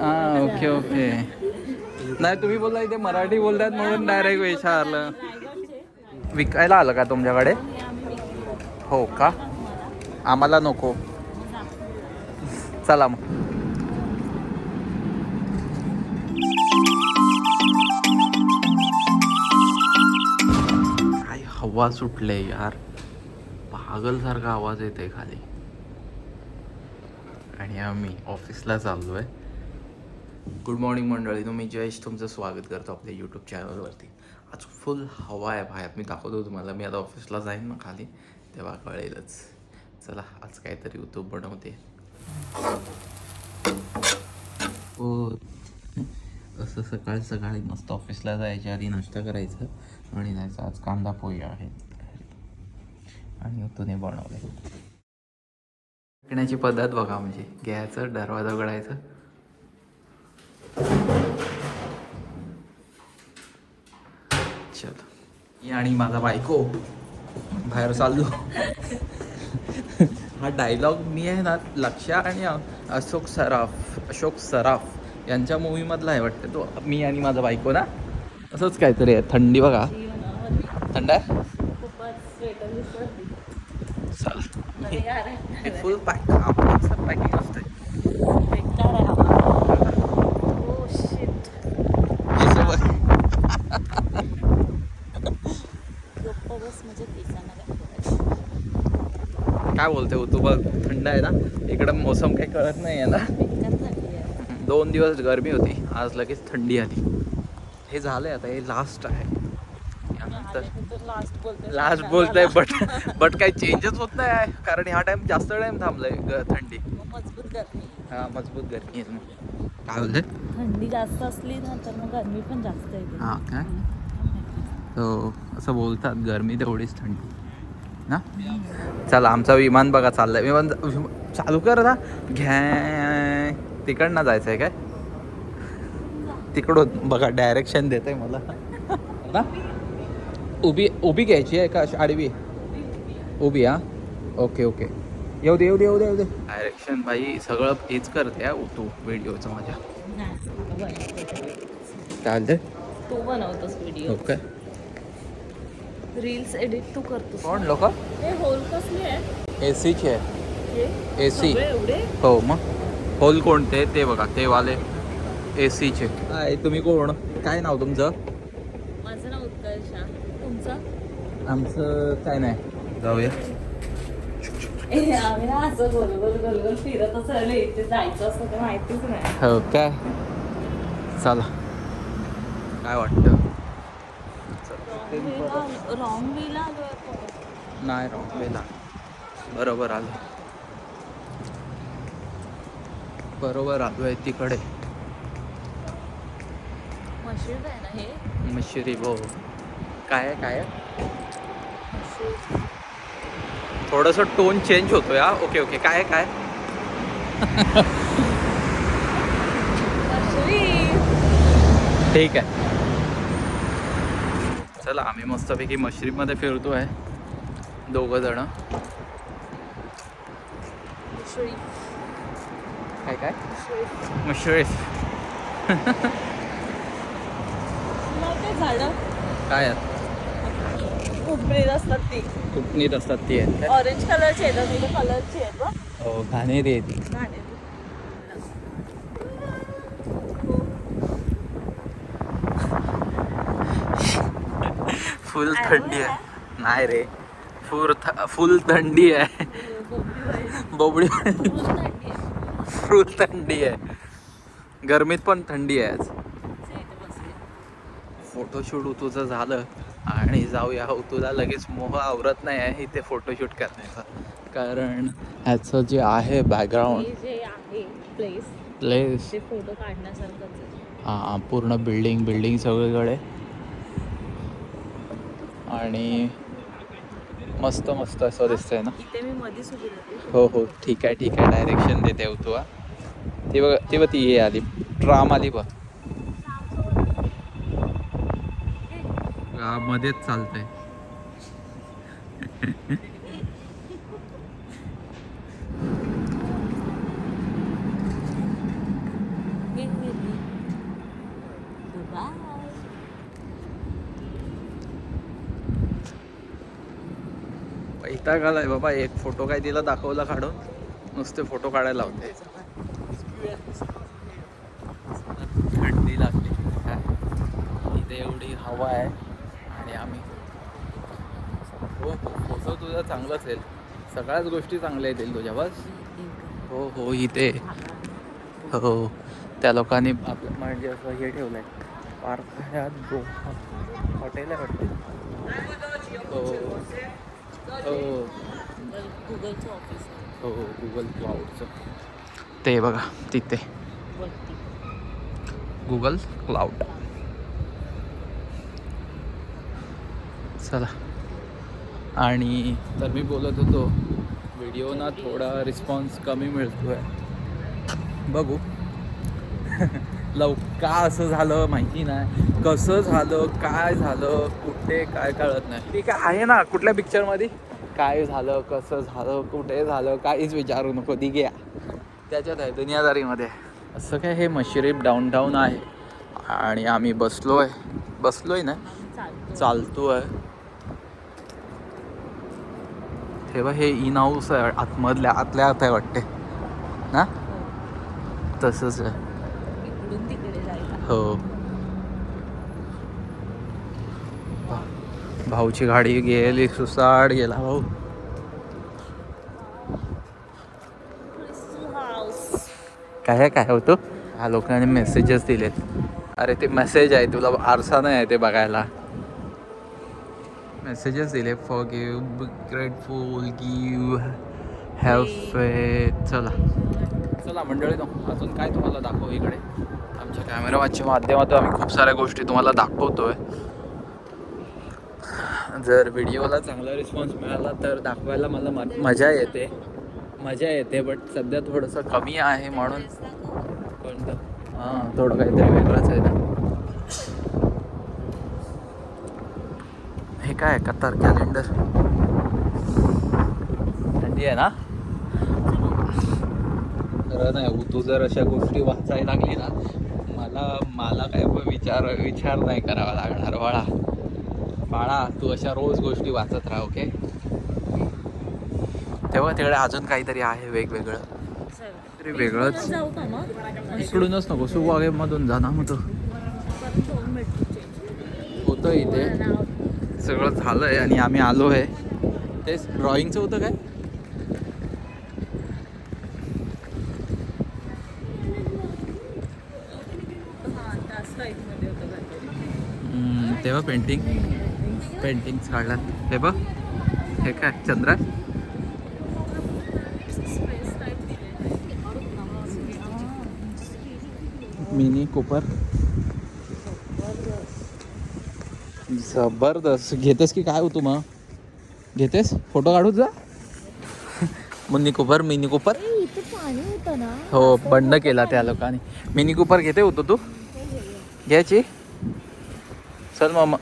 हा okay okay. नाही तुम्ही बोलला इथे मराठी बोलतात म्हणून डायरेक्ट विचारलं. विकायला आलं का तुमच्याकडे? हो का? आम्हाला नको. चला मग. काय हवा सुटले यार. पागलसारखा आवाज येते खाली. आणि आम्ही ऑफिसला चाललो आहे गुड मॉर्निंग मंडळी तुम्ही जयेश तुमचं स्वागत करतो आपल्या यूट्यूब चॅनलवरती आज फुल हवा आहे बाहेर. मी दाखवतो तुम्हाला. मी आता ऑफिसला जाईन ना खाली तेव्हा कळेलच. चला आज काहीतरी यूट्यूब बनवते. हो. असं सकाळी सकाळी मस्त ऑफिसला जायच्या आधी नाश्ता करायचं आणि जायचं आज कांदा पोहे आहे. आणि युतूने बनवले शिकण्याची पद्धत बघा म्हणजे. घ्यायचं दरवाजा उघडायचं. चल. आणि माझा बायको बाहेर चाललो. हा डायलॉग मी आहे ना लक्षा आणि अशोक सराफ अशोक सराफ यांच्या मूवीमधला आहे वाटतं तो. मी आणि माझा बायको ना. असंच काहीतरी आहे. थंडी बघा. थंड आहे खूपच स्वेटर दिसत चल फुल पॅक आपलं पॅकिंग असते काय बोलते हो तू बघ थंड आहे ना इकडं मोसम काही कळत नाही आहे ना. दोन दिवस गरमी होती आज लगेच थंडी आली हे झालंय आता हे लास्ट आहे यानंतर लास्ट बोलतंय. बट बट काही चेंजच होत नाही आहे. कारण ह्या टाइम जास्त टाइम थांबलंय ग- थंडी. मग मजबूत गरमी. हा मजबूत गरमी आहे. काय बोलते थंडी जास्त असली ना तर मग गरमी पण जास्त येते हा काय हो असं बोलतात गरमी तेवढीच थंडी. ना? चला आमचा विमान बघा चाललंय. विमान विम- चालू कर ना घ्या तिकडनं जायचं आहे काय? तिकडून बघा डायरेक्शन देत आहे मला. ना उभी उभी घ्यायची आहे का अशी आडवी? उभी हा? Okay okay. येऊ दे येऊ दे येऊ दे येऊ दे. डायरेक्शन बाई सगळं हेच करते हा तू व्हिडिओचं माझ्या. काय बोलते तू बनवतोस व्हिडिओ ओके. रील्स एडिट तू करतोस. कोण लोक? हे होल कसले आहे? ए सीची आहे. हे? एवढे? हो मग? होल कोणते? ते बघा ते वाले ए सीचे काय तुम्ही कोण? काय नाव तुमचं माझं नाव उत्कर्षा तुमचं आमचं काय नाही. जाऊया. असं गोल गोल गोल गोल फिरतच राहिलो इथे जायचं असं तर माहितीच नाही. हो काय? चला. काय वाटतं? रॉंग वेला आलोय आपण. नाही रॉंग वेला बरोबर आलो. बरोबर आलो आहे तिकडे. मशीद आहे ना हे? मशिरी भो काय आहे, काय आहे? थोडंसं टोन चेंज होतो या ओके ओके काय काय. ठीक आहे. चला आम्ही मस्तपैकी मशरीमध्ये फिरतो आहे दोघं जण. काय काय. मशरीफ काय आहेत उभळीत असतात ती कुठनीत असतात ती आहेत? ऑरेंज कलरची आहेत आणि कलरची आहेत बघ. हो घाणेरी आहे ती. फुल थंडी आहे नाही रे फुल थ फुल थंडी आहे बोबडी. खूप आहे. फुल थंडी आहे गरमीत पण थंडी आहे आज. फोटोशूट तुझं झालं आणि जाऊया. तुला लगेच मोह आवरत नाही आहे इथे फोटोशूट करण्याचा. कारण ह्याचं जे आहे बॅकग्राऊंड हे जे आहे प्लेस प्लेस ते फोटो काढण्यासारखंच हां पूर्ण बिल्डिंग बिल्डिंग सगळीकडे. आणि मस्त मस्त असं दिसतंय ना? इथे मी मध्येच उभी राहते. हो हो ठीक आहे ठीक आहे. डायरेक्शन देते हो तू हा. ती बघ ती बघ ती हे आली ट्राम आली बघ. मध्येच चालतंय. पैता घालाय बाबा एक फोटो काय तिला दाखवला काढून. नुसते फोटो काढायला होते थंडी काय एवढी हवा आहे. आणि आम्ही. हो हो फोटो तुझा असेल. सगळ्याच गोष्टी चांगल्या येतील तुझ्या बस. हो हो इथे. हो, हो. त्या लोकांनी आपलं म्हणजे असं हे ठेवलं आहे पार्क हॉटेल आहे वाटते. हो हो. गुगलचं ऑफिस हो, हो गुगल क्लाउडचं ते बघा तिथे. वरती गुगल क्लाउड चला आणि तर मी बोलत होतो व्हिडिओना थोडा रिस्पॉन्स कमी मिळतो आहे बघू. लव का असं झालं माहिती नाही. कसं झालं काय झालं कुठे काय कळत नाही. ठीक आहे आहे ना कुठल्या पिक्चरमध्ये काय झालं कसं झालं कुठे झालं काहीच विचारू नको दी घ्या त्याच्यात आहे दुनियादारीमध्ये. असं काय हे मशिरीप डाऊन आहे. आणि आम्ही बसलो आहे बसलोय ना? चालतो चालतो तेव्हा हे इन हाऊस आहे आतमधल्या आतल्या आत आहे वाटते. ना. तसंच आहे. हो. भाऊची गाडी गेली सुसाड गेला भाऊ. काय काय होतो ह्या लोकांनी मेसेजेस दिलेत. अरे ते मेसेज आहे तुला आरसा नाही आहे ते बघायला. मेसेजेस दिले forgive grateful give have faith चला. चला मंडळी तो अजून काय तुम्हाला दाखवू इकडे? आमच्या कॅमेराच्या माध्यमातून आम्ही खूप साऱ्या गोष्टी तुम्हाला दाखवतोय. जर व्हिडिओला चांगला रिस्पॉन्स मिळाला तर दाखवायला मला म- मजा येते. मजा येते बट सध्या थोडंसं कमी आहे म्हणून. कोणतं? हां थोडं काहीतरी वेगळंच आहे ना. हे काय कतार कॅलेंडर थंडी आहे ना? खरं नाही तू जर अशा गोष्टी वाचायला लागली ना मला मला काय पण विचार विचार नाही करावा लागणार बाळा. बाळा तू अशा रोज गोष्टी वाचत राहा ओके? तेव्हा तिकडे अजून काहीतरी आहे वेगवेगळं. तरी वेगळंच. इकडूनच नको सुवागेमधून जा ना मग तू. होतं इथे. सगळं झालं आहे आणि आम्ही आलो आहे. तेच ड्रॉइंगचं होतं काय? तेव्हा पेंटिंग पेंटिंग काढला हे बघ. हे काय चंद्रा मिनी कुपर जबरदस्त. घेतेस की काय होतो मग? घेतेस? फोटो काढूच जा. मुन्नी कुपर मिनी कुपर. हो बंद केला त्या लोकांनी. मिनी कुपर घेते होतो तू? घ्यायची? चल मग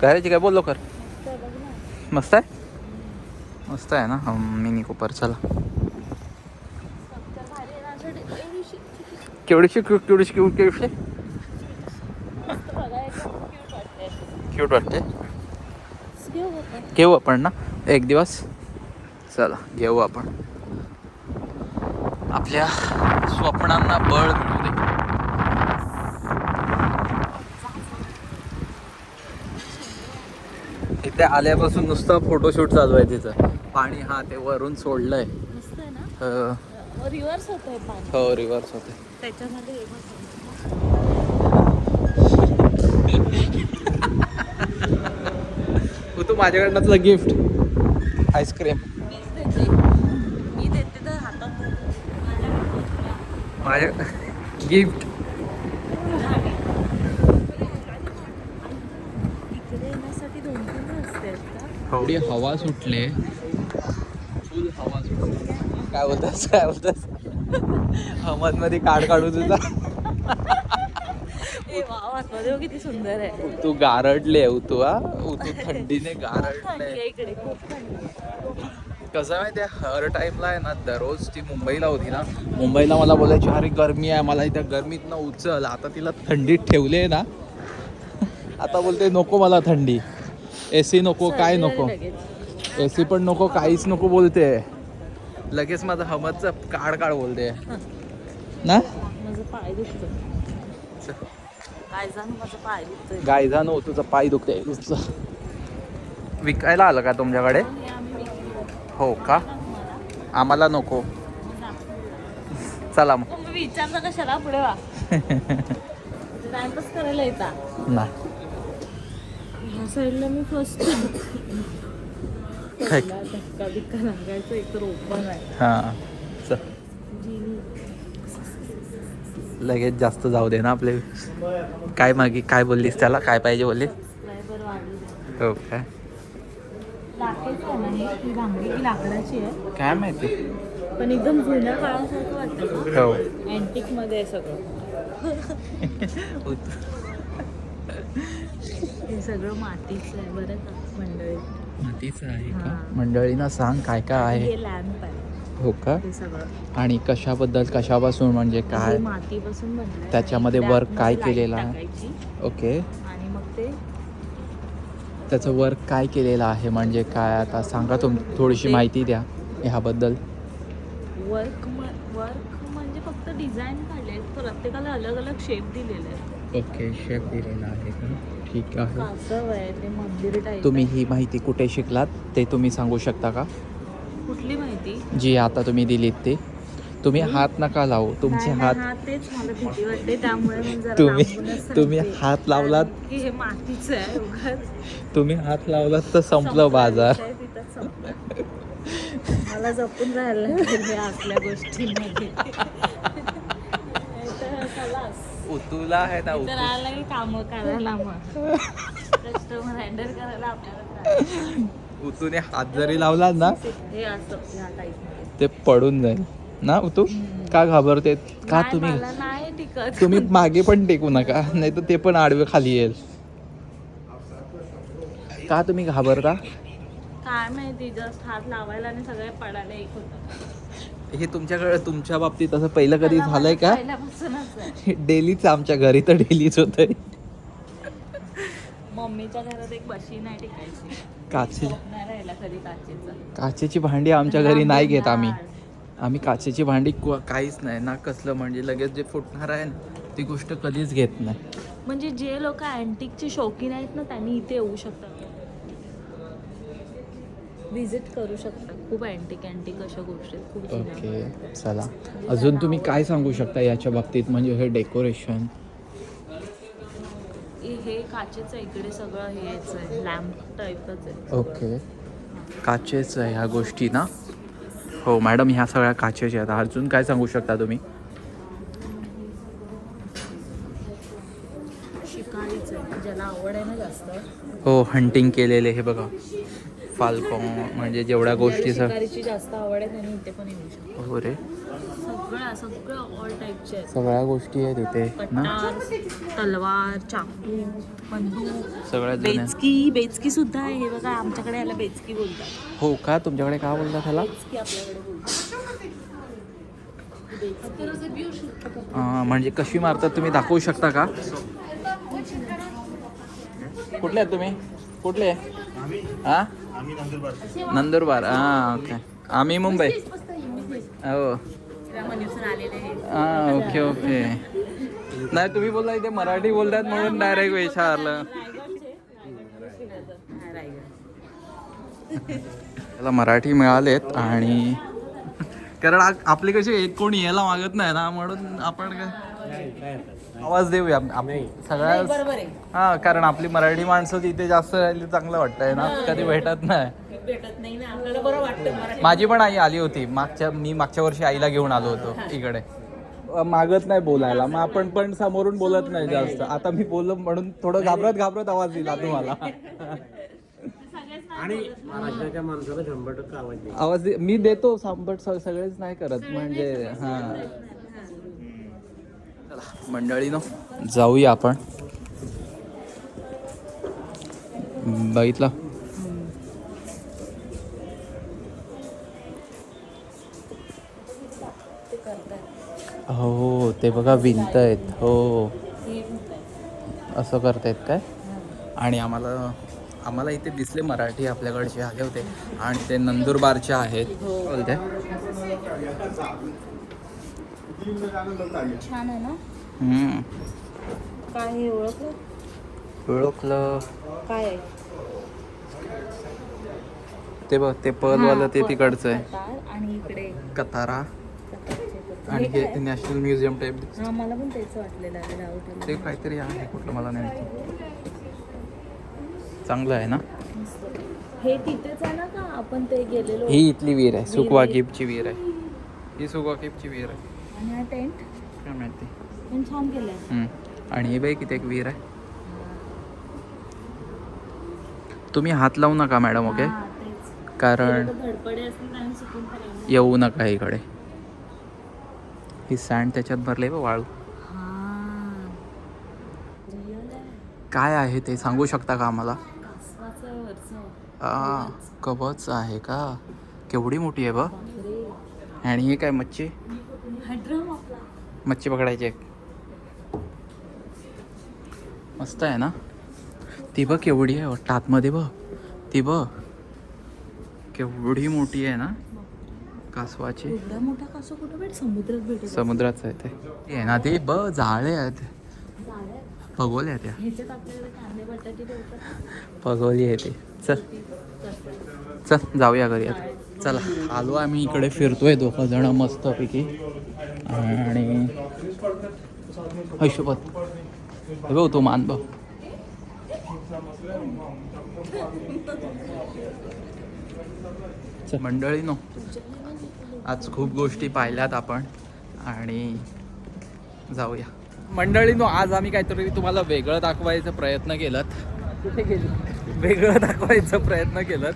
करायची काय? बोल लवकर. मस्त आहे? मस्त आहे ना? Mini Cooper. चला. केवढीशी केवढीशी केवढीशी क्यूट वाटते घेऊ आपण. ना? एक दिवस. चला घेऊ आपण. आपल्या स्वप्नांना बळ मिळू दे. इथे आल्यापासून नुसतं फोटोशूट चालू आहे तिचं पाणी हा ते वरून सोडलंय. हो. रिव्हर्स होत आहे पाणी हो रिव्हर्स होते त्याच्यामध्ये हे बघ. हो, तू माझ्याकडनं गिफ्ट. आईस्क्रीम. मी देते तर हातात धरून. माझ्या गिफ्ट. का एवढी हवा सुटले. फुल हवा सुटले. काय बोलतास? काय बोलतास? अहमदमध्ये काढ काढू तुझा बघ किती सुंदर आहे. तू गारडले तू हा? तू थंडीने थंडी गारडले आहे. इकडे खूप थंडी आहे. कसं माहिती आहे हर टाईमला आहे ना दररोज ती मुंबईला होती ना मुंबईला मला बोलायची अरे गरमी आहे मला इथं गरमीत ना उचल आता तिला थंडीत ठेवले ना. आता बोलते नको मला थंडी ए सी नको काय नको. ए सी पण नको काहीच नको बोलते. लगेच माझं हमदचं काढ काढ बोलते. ना? माझं पाय दुखतो काय जाणं माझं पाय दुखतोय गाय जाणं तुझं पाय दुखते विकायला आलं का तुमच्याकडे? हे. हो का? आम्हाला नको. चला मग. विचारता कशाला पुढे वा? टाइमपास करायला येता. नाही. ह्या साईडला मी फर्स्ट? धक्का बिक्का लागायचं एक तर ओपन आहे. हां चल जीनी लगेच जास्त जाऊ दे ना आपले. काय मागे काय बोललीस त्याला? काय पाहिजे बोललीस? वाढले हो काय काय माहिती? पण एकदम जुन्या काळासारखं वाटतं हो. अँटिकमध्ये आहे सगळं. हे सगळं मातीचं आहे बरं का? मंडळी. मातीचं आहे का. मंडळींना सांग काय काय आहे? हे लॅम्प आहे. हो का? हे सगळं. आणि कशाबद्दल कशापासून म्हणजे काय? हे मातीपासून बनलंय. त्याच्यामध्ये मध्ये काय केलेलं? आहे? टाकायची. ओके. आणि मग ते त्याचं वर्क काय केलेलं आहे? म्हणजे काय? आता सांगा तुम थोडीशी माहिती द्या ह्याबद्दल. वर्क वर्क म्हणजे फक्त डिझाईन काढले प्रत्येकाला अलग अलग शेप दिलेले ओके शेप दिलेला आहे का? ठीक आहे. कासव आहे ते मंदिर टाईप तुम्ही ही माहिती कुठे शिकलात ते तुम्ही सांगू शकता का? कुठली माहिती जी आता तुम्ही दिलीत ते तुम्ही हात नका लावू तुमचे हात नाही, तेच मला भीती वाटते त्यामुळे मी जरा तुम्ही- लांबूनच तुम्ही. हात लावलात? कारण की हे मातीचं आहे उगाच तुम्ही हात लावलात तर संपलं बाजार विषय तिथंच संपला. मला जपून राहायला लागेल या असल्या गोष्टींमध्ये नाहीतर खलास. उतुला आहे ना इथं राहायला लागेल कामं करायला मग कस्टमर हँडल करायला आपल्याला उतूने हात जरी लावला ना ते पडून जाईल. ना उतू? का घाबरते? का तुम्ही? तुम्ही मागे पण टेकू नका नाही तर ते पण आडवे खाली येईल. का तुम्ही घाबरता? काय माहिती जस्ट हात लावायला आणि सगळे पडायला एक होतं. हे तुमच्याकडे तुमच्या बाबतीत असं पहिलं कधी झालंय का? डेलीच आमच्या घरी तर डेलीच होत मम्मीच्या घरात एक मशीन आहे टिकायची. काचे काचेचा. भांडी आमच्या घरी नाही घेत आम्ही. आम्ही काचेची भांडी काहीच नाही ना कसलं म्हणजे लगेच जे फुटणार आहे ना ती गोष्ट कधीच घेत नाही. म्हणजे जे लोक अँटिकचे शौकीन आहेत ना त्यांनी इथे येऊ शकतात. विजिट करू शकतात. खूप अँटिक अँटिक अशा गोष्टी खूप. ओके चला. अजून तुम्ही काय सांगू शकता याच्या बाबतीत? म्हणजे हे डेकोरेशन हे- काचेचं इकडे सगळं हे याचं आहे लॅम्प टाईपच आहे ओके काचेच आहे ह्या गोष्टी ना? हो मॅडम ह्या सगळ्या काचेच्या आहेत. अजून काय सांगू शकता तुम्ही? हो हंटिंग केलेले हे बघा. फाल्कॉन म्हणजे जेवढ्या गोष्टी जास्त आवड आहे त्यांनी इथे पण येऊ शकतो हो रे. सगळं सगळं ऑल टाईपचे आहेत. सगळ्या गोष्टी आहेत इथे. ना? तलवार चाकू बंदूक सगळ्या जुन्या. बेचकी बेचकी सुद्धा आहे. हे बघा आमच्याकडे याला बेचकी बोलतात. हो का? तुमच्याकडे काय बोलता त्याला बेचकी आपल्याकडे बोलतात. अं, म्हणजे कशी मारतात तुम्ही दाखवू शकता का? कुठले आहेत तुम्ही? कुठले? हा नंदुरबार. हा ओके. आम्ही मुंबई. हो. हा ओके ओके. नाही तुम्ही बोलला इथे मराठी बोलतात म्हणून डायरेक्ट विचारलं. त्याला मराठी मिळालेत आणि कारण आपली कशी एक कोणी यायला मागत नाही ना म्हणून आपण काय आवाज देऊया. सगळ्या बरोबर आहे. हा कारण आपली मराठी माणसं तिथे जास्त राहिली चांगलं वाटतंय ना. कधी भेटत नाही. भेटत नाही ना. आपल्याला बरं वाटतं मराठी माझी पण आई आली होती. मागच्या मी मागच्या वर्षी आईला घेऊन आलो होतो इकडे. मागत नाही बोलायला. मग आपण पण समोरून बोलत नाही जास्त. आता मी बोललो म्हणून थोडं घाबरत घाबरत आवाज दिला तुम्हाला. आणि महाराष्ट्राच्या माणसाला शंभर टक्के आवाज दे आवाज दे- मी देतो सांबट स- सगळेच नाही करत. म्हणजे हा. चला, मंडळीनो जाऊया आपण. बघितलं? हो ते बघा विणत आहेत हो हे. असं करतायत काय आणि आम्हाला आम्हाला इथे दिसले मराठी आपल्याकडचे आले होते आणि ते नंदुरबारचे आहेत हो. बोलते छान आहे ना. काय हे ओळखलं ओळखलं काय ते बघ ते पर्लवालं हा, ते तिकडचं आहे आणि इकडे कतारा कतारचे कतार. आणि काय? नॅशनल म्युझियम टाईप हा मला पण तेच वाटलेलं आहे ते काहीतरी आहे कुठलं मला नाही चांगलं आहे ना? हे तिथेच आहे ना का? आपण ते गेलेलो. ही इथली विहीर आहे विहीर सुकवा आहे. केपची विहीर आहे. ही सुकवा केपची विहीर आहे. आणि हा टेंट काय माहिती? पण छान केलंय. हम्म. आणि हे बाई किती एक विहीर आहे. तुम्ही हात लावू नका मॅडम ओके हा, तेच. कारण ते लोकं धडपडे असतील आणि चुकून पण येणार. येऊ नका इकडे. ही सँड त्याच्यात भरले बघ वाळू. हा. आहे. काय आहे ते सांगू शकता का आम्हाला. आ कवच आहे का? केवढी मोठी आहे बापरे. आणि हे काय मच्छी? हा मच्छी पकडायची एक. मस्त आहे ना? ती बघ केवढी आहे. वाटतं आतमध्ये बघ. ती बघ. केवढी मोठी आहे ना? कासवाची. एवढा मोठा कासव कुठं भेट? समुद्रात भेटेल आहे ते. हे आहे ना ते ब जाळे आहेत. पगोले आहेत त्या. पगोली आहे ते. चल. चल जाऊया घरी आता. चला आलो आम्ही इकडे फिरतोय दोघं जण मस्तपैकी. आणि हिशोबत हे बघ तो मान बघ. चल, मंडळी नो. आज खूप गोष्टी पाहिल्यात आपण आणि जाऊया. मंडळीनो आज आम्ही काहीतरी तुम्हाला वेगळं दाखवायचा प्रयत्न केलात. कुठे गेली? वेगळं दाखवायचा प्रयत्न केलं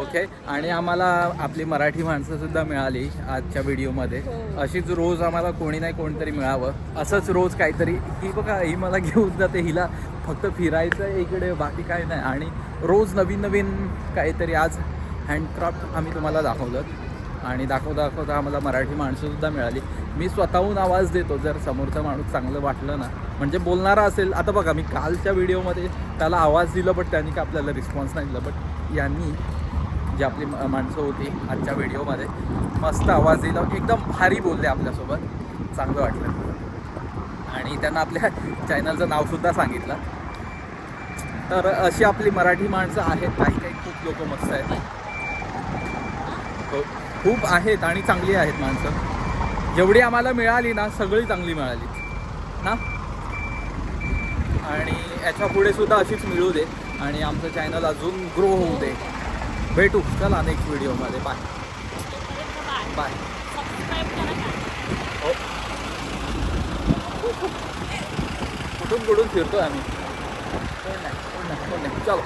ओके आणि आम्हाला आपली मराठी माणसं सुद्धा मिळाली आजच्या व्हिडिओमध्ये. अशीच रोज आम्हाला कोणी नाही कोणतरी मिळावं. असंच रोज काहीतरी ही बघा ही मला घेऊन जाते. हिला फक्त फिरायचं आहे इकडे बाकी काय नाही. आणि रोज नवीन नवीन काहीतरी आज हँडक्राफ्ट आम्ही तुम्हाला दाखवलं. आणि दाखवता दाखवता आम्हाला मराठी माणसंसुद्धा मिळाली. मी स्वतःहून आवाज देतो जर समोरचा माणूस चांगलं वाटलं ना म्हणजे बोलणारा असेल आता बघा मी कालच्या व्हिडिओमध्ये त्याला आवाज दिला बट त्यांनी का आपल्याला रिस्पॉन्स नाही दिला बट यांनी जी आपली म- माणसं होती आजच्या व्हिडिओमध्ये मस्त आवाज दिला एकदम भारी बोलले आपल्यासोबत. चांगलं वाटलं. आणि त्यांना आपल्या चॅनलचं नावसुद्धा सांगितलं. तर अशी आपली मराठी माणसं आहेत काही काही खूप लोक मस्त आहेत. हो. खूप आहेत आणि चांगली आहेत माणसं. जेवढी आम्हाला मिळाली ना सगळी चांगली मिळाली. ना आणि याच्यापुढे सुद्धा अशीच मिळू दे. आणि आमचं चॅनल अजून ग्रो होऊ दे. भेटू. चला नेक्स्ट व्हिडिओमध्ये बाय बाय हो. कुठून कुठून फिरतोय आम्ही? कोण नाही कोण नाही कोण नाही. चलो.